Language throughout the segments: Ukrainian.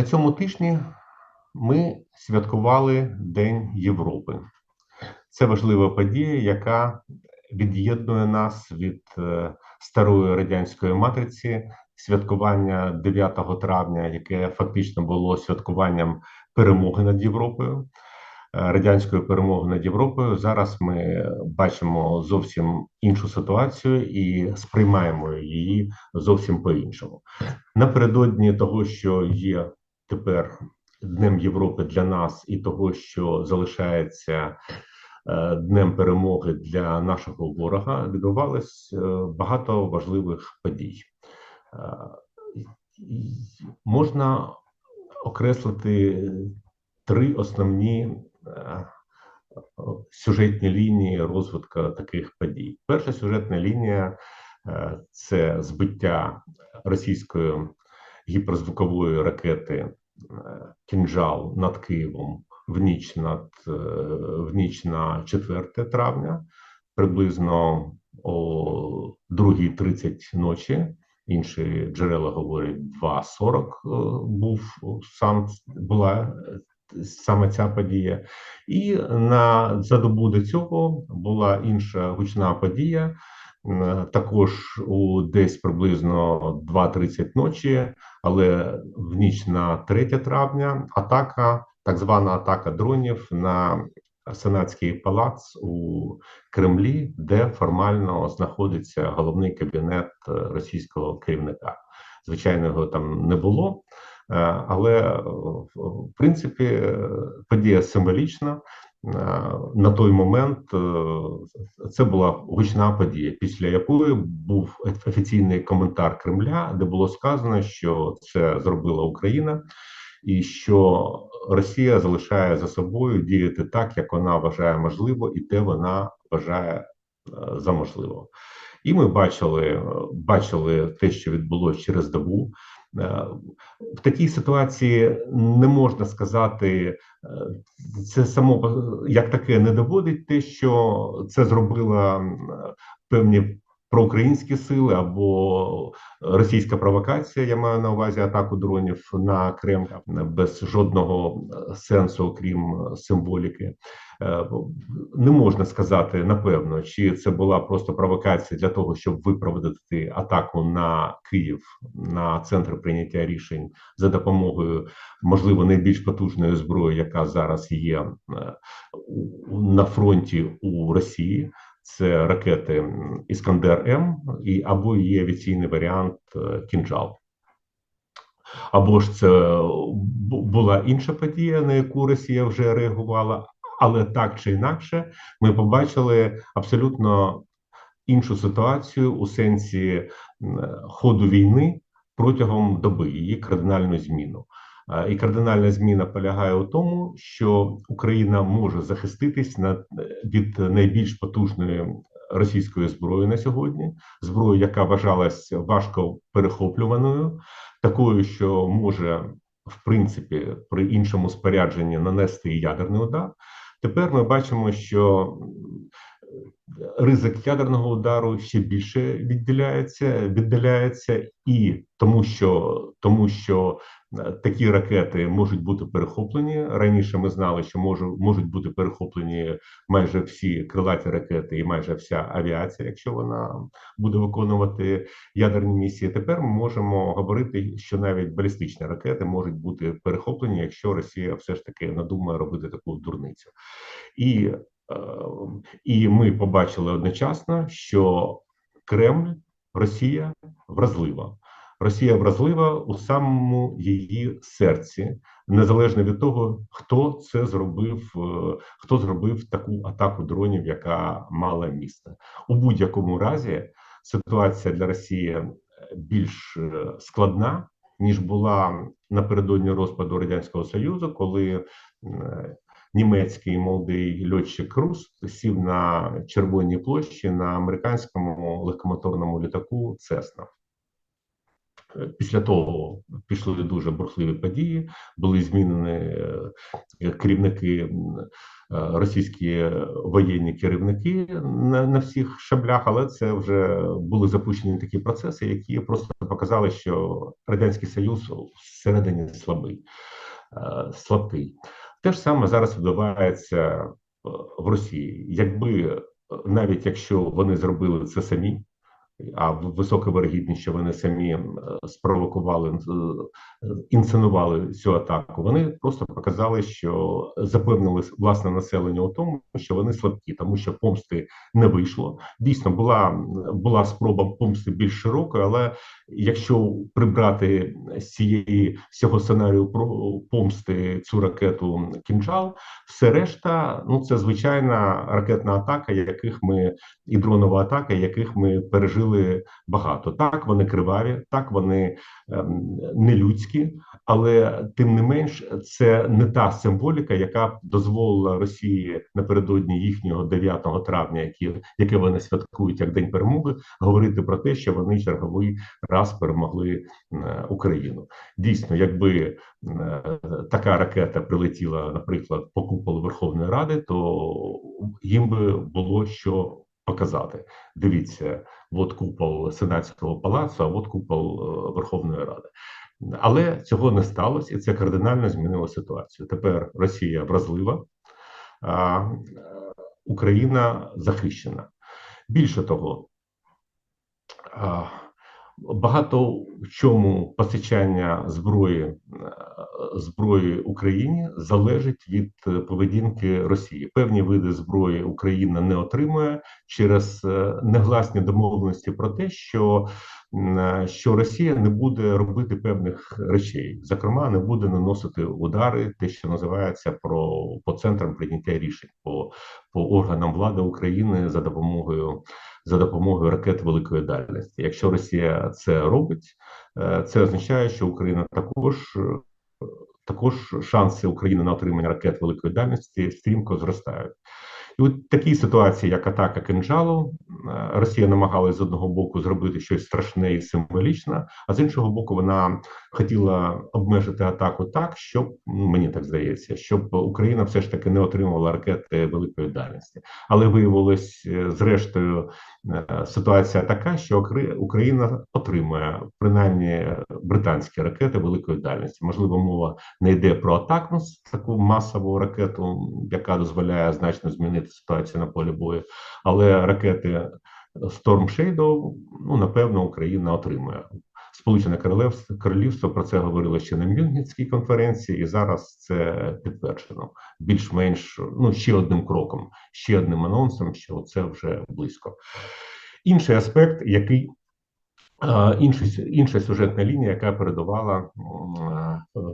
На цьому тижні ми святкували День Європи. Це важлива подія, яка від'єднує нас від е, старої радянської матриці святкування 9 травня, яке фактично було святкуванням перемоги над Європою, е, радянської перемоги над Європою. Зараз ми бачимо зовсім іншу ситуацію і сприймаємо її зовсім по-іншому. Напередодні того, що є тепер Днем Європи для нас і того, що залишається е, днем перемоги для нашого ворога, відбувалось е, багато важливих подій. Е, можна окреслити три основні сюжетні лінії розвитку таких подій. Перша сюжетна лінія це збиття російської гіперзвукової ракети кінжал над Києвом в ніч над е, в ніч на 4 травня, приблизно о 2.30 ночі. Інші джерела говорять 2.40 е, був сам була саме ця подія, і на за добу до цього була інша гучна подія. Також у десь приблизно 2.30 ночі, але в ніч на 3 травня атака, так звана атака дронів на Сенатський палац у Кремлі, де формально знаходиться головний кабінет російського керівника. Звичайно, його там не було, е, але в принципі подія символічна. Е, на той момент е, це була гучна подія, після якої був офіційний коментар Кремля, де було сказано, що це зробила Україна, і що Росія залишає за собою діяти так, як вона вважає можливо, і те вона вважає е, за можливо. І ми бачили, бачили те, що відбулося через добу. Е, в такій ситуації не можна сказати, е, це само як таке не доводить те, що це зробила певні проукраїнські сили або російська провокація. Я маю на увазі атаку дронів на Кремль без жодного сенсу, окрім символіки. Е, не можна сказати напевно, чи це була просто провокація для того, щоб виправдати атаку на Київ на центр прийняття рішень за допомогою можливо найбільш потужної зброї, яка зараз є е, на фронті у Росії. Це ракети Іскандер М і або є авіаційний варіант е, Кінжал. Або ж це була інша подія, на яку Росія вже реагувала, але так чи інакше, ми побачили абсолютно іншу ситуацію у сенсі ходу війни протягом доби її кардинальну зміну. І кардинальна зміна полягає у тому, що Україна може захиститись від найбільш потужної російської зброї на сьогодні, зброї, яка вважалась важко перехоплюваною, такою, що може в принципі при іншому спорядженні нанести ядерний удар. Тепер ми бачимо, що ризик ядерного удару ще більше відділяється, віддаляється, і тому, що тому, що такі ракети можуть бути перехоплені раніше. Ми знали, що можу, можуть бути перехоплені майже всі крилаті ракети і майже вся авіація, якщо вона буде виконувати ядерні місії. Тепер ми можемо говорити, що навіть балістичні ракети можуть бути перехоплені, якщо Росія все ж таки надумає робити таку дурницю і. Ем, і ми побачили одночасно, що Кремль, Росія вразлива. Росія вразлива у самому її серці, незалежно від того, хто це зробив, е, хто зробив таку атаку дронів, яка мала місце у будь-якому разі. Ситуація для Росії більш е, складна ніж була напередодні розпаду радянського союзу, коли е, німецький молодий льотчик Рус сів на червоній площі на американському легкомоторному літаку Цесна. Після того пішли дуже бурхливі події, були змінені е, керівники, е, російські воєнні керівники на, на всіх шаблях, але це вже були запущені такі процеси, які просто показали, що Радянський Союз всередині слабий, е, слабкий. Те ж саме зараз відбувається в Росії. Якби навіть якщо вони зробили це самі, а висока вирогідність, що вони самі е, спровокували, е, інсценували цю атаку. Вони просто показали, що запевнили власне населення у тому, що вони слабкі, тому що помсти не вийшло. Дійсно, була була спроба помсти більш широкою, але якщо прибрати з цієї з цього сценарію про помсти цю ракету кінжал, все решта, ну це звичайна ракетна атака, яких ми і дронова атака, яких ми пережили багато. Так, вони криваві, так вони ем, нелюдські, але тим не менш, це не та символіка, яка дозволила Росії напередодні їхнього 9 травня, які, яке вони святкують як День перемоги, говорити про те, що вони черговий раз перемогли Україну. Дійсно, якби така ракета прилетіла, наприклад, по куполу Верховної Ради, то їм би було що показати. Дивіться, от купол Сенатського палацу, а от купол е, Верховної Ради. Але цього не сталося, і це кардинально змінило ситуацію. Тепер Росія вразлива, а е, Україна захищена. Більше того, багато в чому постачання зброї е, зброї Україні залежить від е, поведінки Росії. Певні види зброї Україна не отримує через е, негласні домовленості про те, що, що Росія не буде робити певних речей, зокрема, не буде наносити удари, те, що називається про по центрам прийняття рішень по, по органам влади України за допомогою за допомогою ракет великої дальності. Якщо Росія це робить, е, це означає, що Україна також е, також шанси України на отримання ракет великої дальності стрімко зростають. І от такі ситуації, як атака кинжалу, е, Росія намагалась з одного боку зробити щось страшне і символічне, а з іншого боку, вона хотіла обмежити атаку так, щоб ну, мені так здається, щоб Україна все ж таки не отримувала ракети великої дальності. Але виявилось, е, зрештою, е, ситуація така, що Україна отримує принаймні британські ракети великої дальності. Можливо, мова не йде про атакнус, таку масову ракету, яка дозволяє значно змінити ситуацію на полі бою, але ракети Storm Shadow, ну напевно, Україна отримує. Сполучене Королевство Королівство про це говорило ще на Мюнхенській конференції, і зараз це підтверджено більш-менш ну ще одним кроком, ще одним анонсом, що це вже близько. Інший аспект, який а, інший, інша сюжетна лінія, яка передувала м,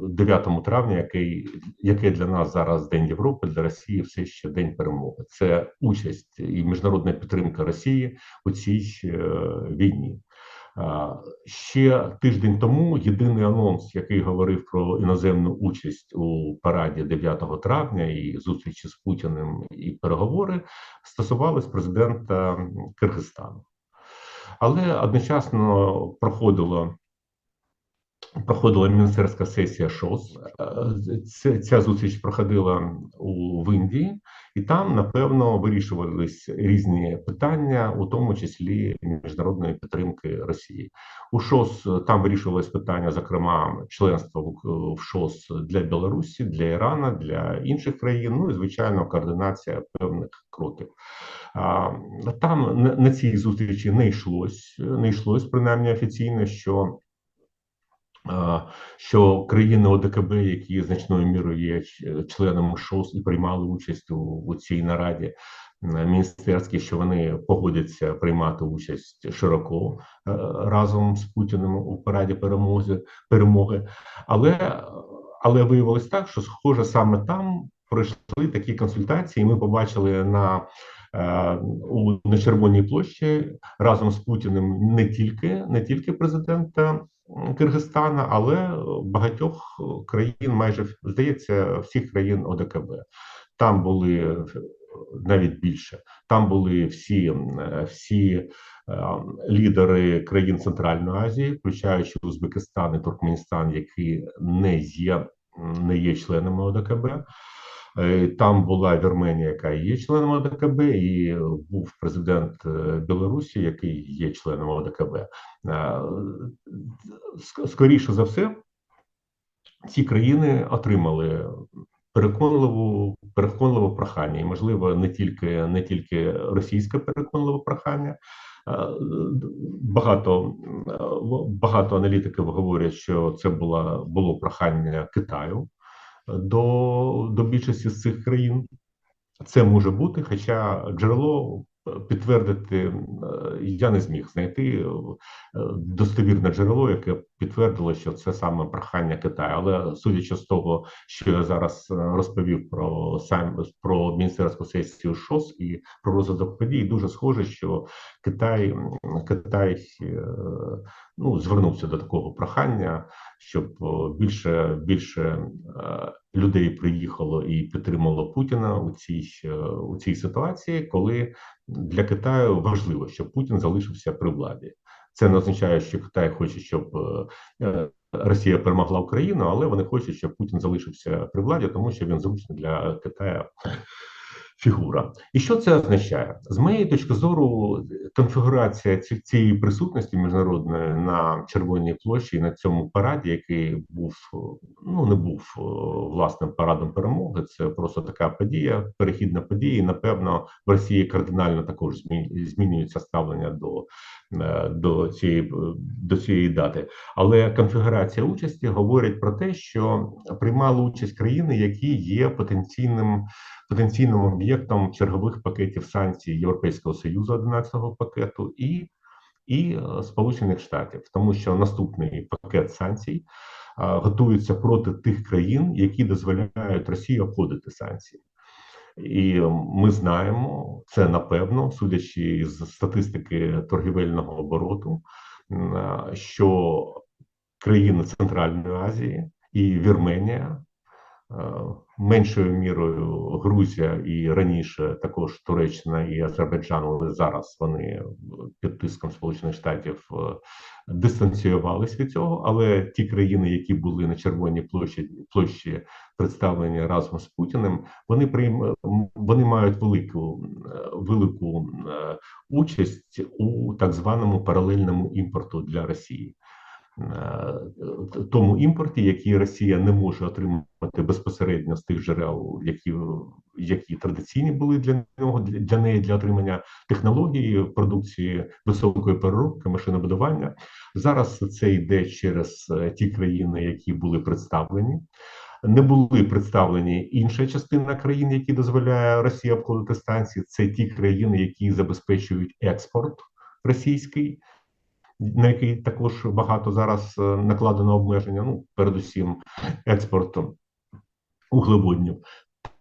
9 травня, який, яке для нас зараз День Європи, для Росії все ще День перемоги. Це участь і міжнародна підтримка Росії у цій е, війні. Ще тиждень тому єдиний анонс, який говорив про іноземну участь у параді 9 травня і зустрічі з Путіним і переговори, стосувались президента Киргизстану. Але одночасно проходило. Проходила міністерська сесія ШОС. Ця зустріч проходила у в Індії, і там, напевно, вирішувались різні питання, у тому числі міжнародної підтримки Росії. У ШОС там вирішувалось питання, зокрема, членства в, ШОС для Білорусі, для Ірана, для інших країн. Ну і звичайно, координація певних кроків. Там на, цій зустрічі не йшлось, не йшлось принаймні офіційно, що що країни ОДКБ, які значною мірою є ч- членами ШОС і приймали участь у, у цій нараді е, міністерській, що вони погодяться приймати участь широко е, разом з Путіним у параді перемоги, перемоги. Але, але виявилось так, що схоже саме там пройшли такі консультації. Ми побачили на е, на Червоній площі разом з Путіним не тільки не тільки президента Киргизстана, але багатьох країн, майже здається, всіх країн ОДКБ. Там були е, навіть більше. Там були всі, е, всі лідери країн Центральної Азії, включаючи Узбекистан і Туркменістан, які не є не є членами ОДКБ. Е, там була Вірменія, яка є членом ОДКБ, і був президент е, Білорусі, який є членом ОДКБ. Е, скоріше за все, ці країни отримали переконливу переконливе прохання, і можливо не тільки не тільки російське переконливе прохання. Багато багато аналітиків говорять, що це була було прохання Китаю до, до більшості з цих країн. Це може бути, хоча джерело підтвердити е, я не зміг знайти е, достовірне джерело, яке підтвердило, що це саме прохання Китаю. Але судячи з того, що я зараз е, розповів про сам про міністерську сесію ШОС і про розвиток подій, дуже схоже, що Китай Китай ну звернувся до такого прохання, щоб більше більше людей приїхало і підтримало Путіна у цій у цій ситуації, коли для Китаю важливо, щоб Путін залишився при владі. Це не означає, що Китай хоче, щоб е, Росія перемогла Україну, але вони хочуть, щоб Путін залишився при владі, тому що він зручний для Китаю фігура. І що це означає? З моєї точки зору, конфігурація цієї присутності міжнародної на Червоній площі на цьому параді, який був ну не був е, власним парадом перемоги. Це просто така подія, перехідна подія. і, Напевно, в Росії кардинально також змінюється ставлення до до цієї до цієї дати. Але конфігурація участі говорить про те, що приймали участь країни, які є потенційним потенційним об'єктом чергових пакетів санкцій Європейського союзу 11-го пакету і і е, Сполучених Штатів, тому що наступний пакет санкцій а, готується проти тих країн, які дозволяють Росії обходити санкції. І ми знаємо це напевно, судячи з статистики торгівельного обороту, що країни Центральної Азії і Вірменія Е, меншою мірою Грузія і раніше також Туреччина і Азербайджан, але зараз вони під тиском Сполучених Штатів е, дистанціювалися від цього. Але ті країни, які були на червоній площі площі представлені разом з Путіним, вони прийм... вони мають велику велику е, участь у так званому паралельному імпорту для Росії. Е, тому імпорті, який Росія не може отримати безпосередньо з тих джерел, які які традиційні були для нього для, для неї для отримання технології продукції високої переробки, машинобудування. Зараз це йде через е, ті країни, які були представлені. Не були представлені інша частина країн, які дозволяє Росії обходити станції. Це ті країни, які забезпечують експорт російський на який також багато зараз е, накладено обмеження. Ну, передусім, експортом углеводнів.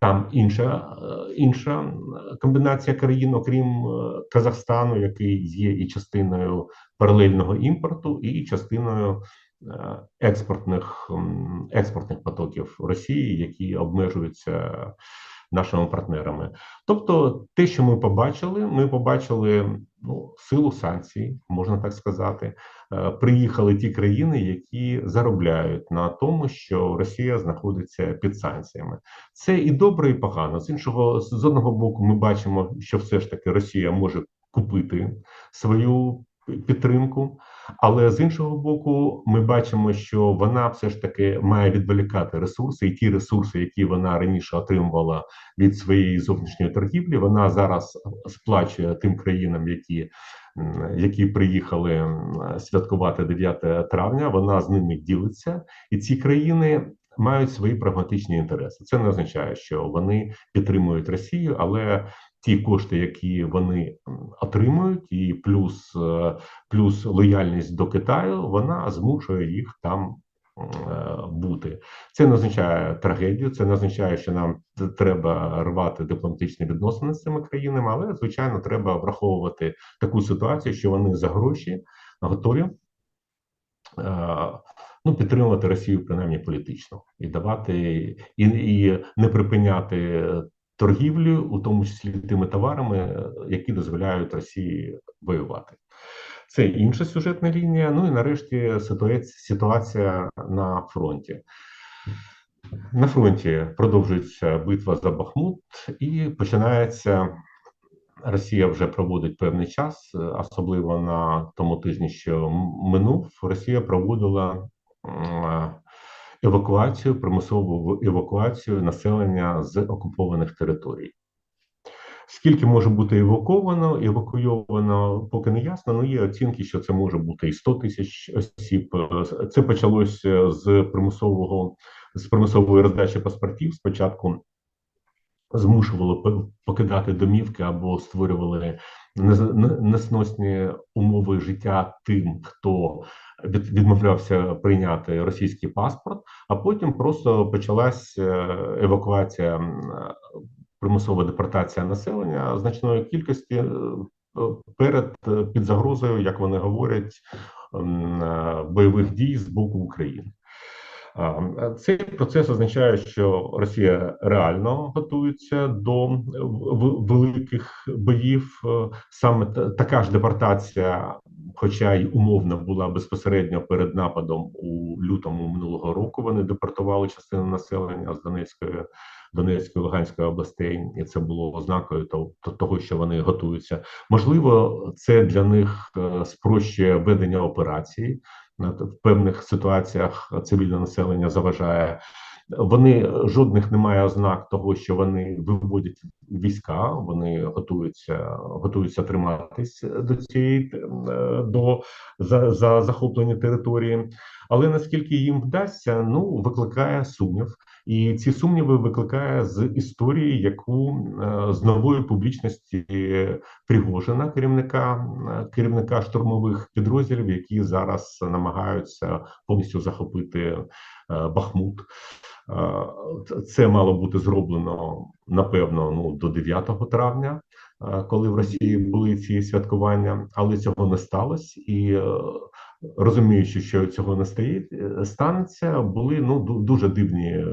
Там інша е, інша комбінація країн, окрім е, Казахстану, який є і частиною паралельного імпорту, і частиною експортних експортних потоків Росії, які обмежуються нашими партнерами. Тобто, те, що ми побачили, ми побачили ну, силу санкцій, можна так сказати. Е, приїхали ті країни, які заробляють на тому, що Росія знаходиться під санкціями. Це і добре, і погано. З іншого з одного боку, ми бачимо, що все ж таки Росія може купити свою підтримку. Але з іншого боку, ми бачимо, що вона все ж таки має відволікати ресурси, і ті ресурси, які вона раніше отримувала від своєї зовнішньої торгівлі, вона зараз сплачує тим країнам, які які приїхали святкувати 9 травня. Вона з ними ділиться, і ці країни. Мають свої прагматичні інтереси. Це не означає, що вони підтримують Росію, але ті кошти, які вони отримують, і плюс е, плюс лояльність до Китаю, вона змушує їх там е, бути. Це не означає трагедію, це не означає, що нам треба рвати дипломатичні відносини з цими країнами, але звичайно треба враховувати таку ситуацію, що вони за гроші готові. Е, ну, підтримувати Росію принаймні політично і давати і і не припиняти торгівлю, у тому числі тими товарами, які дозволяють Росії воювати. Це інша сюжетна лінія. Ну і нарешті ситуація на фронті. На фронті продовжується битва за Бахмут, і починається Росія вже проводить певний час, особливо на тому тижні, що минув. Росія проводила евакуацію, примусову евакуацію населення з окупованих територій. Скільки може бути евакуовано, евакуйовано, поки не ясно. але є оцінки, що це може бути і 100 тисяч осіб. Це почалося з примусового з примусової роздачі паспортів. Спочатку змушували покидати домівки або створювали несносні умови життя тим, хто відмовлявся прийняти російський паспорт, а потім просто почалась е, евакуація, примусова депортація населення значної кількості е, перед е, під загрозою, як вони говорять, бойових дій з боку України. Цей процес означає, що Росія реально готується до великих боїв. Е, саме така ж депортація, хоча й умовно була безпосередньо перед нападом у лютому минулого року. Вони депортували частину населення з Донецької. Донецької Луганської областей, і це було ознакою того, що вони готуються. Можливо, це для них е, спрощує ведення операції в певних ситуаціях цивільне населення заважає. Вони жодних немає ознак того, що вони виводять війська, вони готуються, готуються триматись до цієї е, до за, за захоплення території. Але наскільки їм вдасться, ну викликає сумнів, і ці сумніви викликає з історії, яку е, з нової публічності Пригожина, керівника керівника штурмових підрозділів, які зараз намагаються повністю захопити е, Бахмут. Е, це мало бути зроблено напевно ну до 9 травня, коли в Росії були ці святкування, але цього не сталося і розуміючи, що цього не стає, е, станеться, були ну дуже дивні е,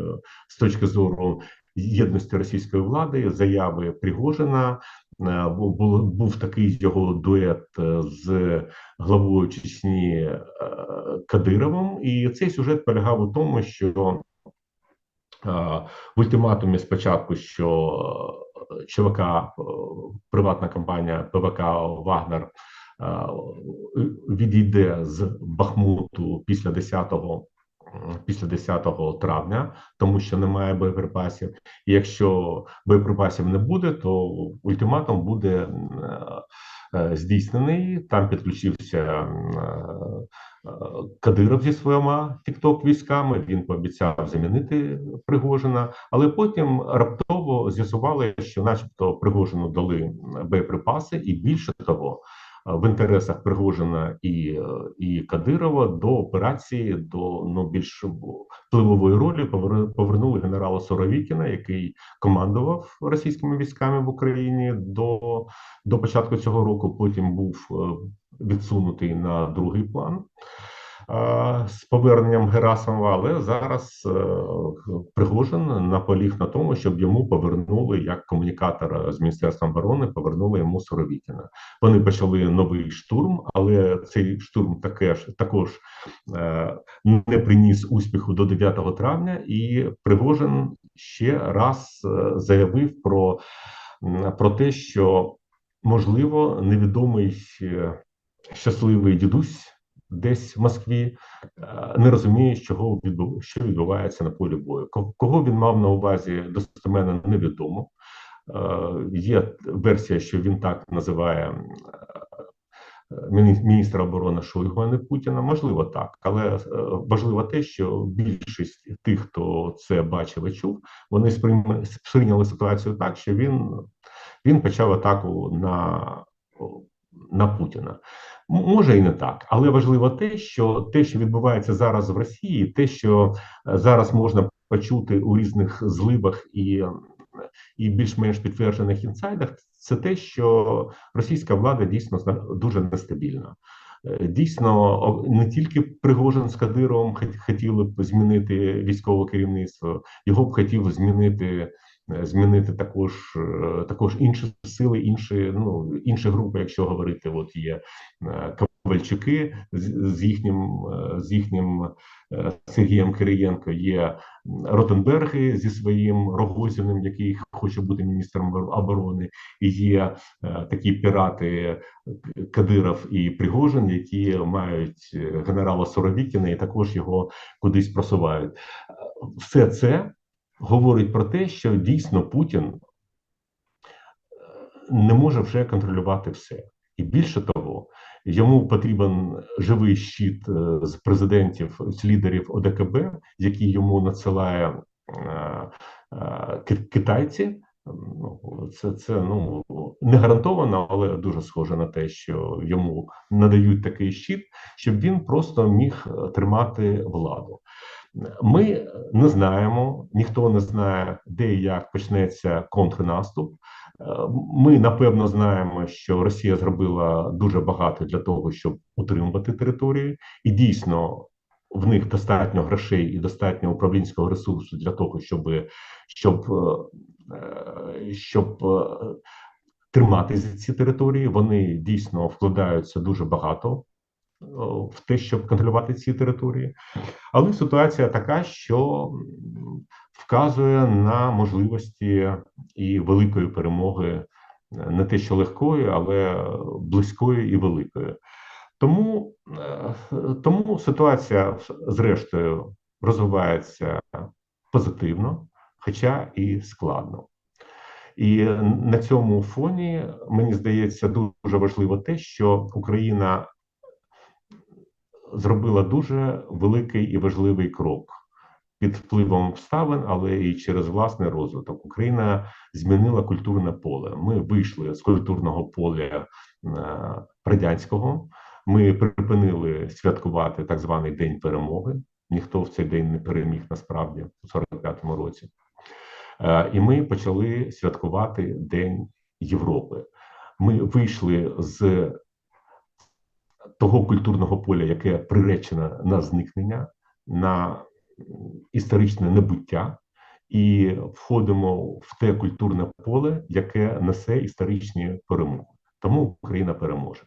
з точки зору єдності російської влади, заяви Пригожина. Е, був був такий його дует з главою Чечні Кадировим, і цей сюжет полягав у тому, що в ультиматумі спочатку, що ЧВК, приватна компанія ПВК Вагнер відійде з Бахмуту після 10 Після 10 травня, тому що немає боєприпасів. І Якщо боєприпасів не буде, то ультиматум буде е, е, здійснений. Там підключився е, Кадиров зі своїми тікток військами. Він пообіцяв замінити Пригожина, але потім раптово з'ясували, що, начебто, Пригожину дали боєприпаси, і більше того в інтересах Пригожина і і Кадирова до операції до ну більш впливової ролі повернули генерала Соровікіна, який командував російськими військами в Україні до, до початку цього року. Потім був е, відсунутий на другий план з поверненням Герасимова, але зараз е, Пригожин наполіг на тому, щоб йому повернули як комунікатора з міністерством оборони, повернули йому Суровікіна. Вони почали новий штурм, але цей штурм таке ж також е, не приніс успіху до 9 травня, і Пригожин ще раз е, заявив про, про те, що можливо невідомий щасливий дідусь десь в Москві, е, не розуміє, що що відбувається на полі бою. Кого він мав на увазі достеменно невідомо. Е, є версія, що він так називає е, міністра оборони Шойгу, а не Путіна. Можливо, так, але важливо те, що більшість тих, хто це бачив і чув, вони сприйняли ситуацію так, що він він почав атаку на на Путіна. Може і не так, але важливо те, що те, що відбувається зараз в Росії, те, що е, зараз можна почути у різних зливах і і більш-менш підтверджених інсайдах, це те, що російська влада дійсно дуже нестабільна. Е, дійсно, не тільки Пригожин з Кадировим хотіли б змінити військове керівництво, його б хотів змінити змінити також е, також інші сили, інші ну інші групи, якщо говорити, от є е, Ковальчуки з, їхнім е, з їхнім е, Сергієм Кириєнко, є Ротенберги зі своїм Рогозіним, який хоче бути міністром оборони, і є е, такі пірати Кадиров і Пригожин, які мають е, генерала Соровікіна і також його кудись просувають. Все це говорить про те, що дійсно Путін е, не може вже контролювати все. І більше того, йому потрібен живий щит е, з президентів, з лідерів ОДКБ, які йому надсилає е, китайці. Ну, це це ну не гарантовано, але дуже схоже на те, що йому надають такий щит, щоб він просто міг тримати владу. Ми не знаємо, ніхто не знає, де і як почнеться контрнаступ. Ми напевно знаємо, що Росія зробила дуже багато для того, щоб утримувати територію, і дійсно в них достатньо грошей і достатньо управлінського ресурсу для того, щоб щоб, е, щоб е, тримати ці території. Вони дійсно вкладаються дуже багато в те, щоб контролювати ці території, але ситуація така, що вказує на можливості і великої перемоги, не те, що легкої, але близької і великої. Тому, е, Тому ситуація, зрештою, розвивається позитивно, хоча і складно. І на цьому фоні мені здається дуже важливо те, що Україна зробила дуже великий і важливий крок під впливом обставин, але і через власний розвиток. Україна змінила культурне поле. Ми вийшли з культурного поля е, радянського. Ми припинили святкувати так званий День перемоги. Ніхто в цей день не переміг насправді у 45-му році. Е, і ми почали святкувати День Європи. Ми вийшли з того культурного поля, яке приречено на зникнення, на історичне небуття, і входимо в те культурне поле, яке несе історичні перемоги. Тому Україна переможе.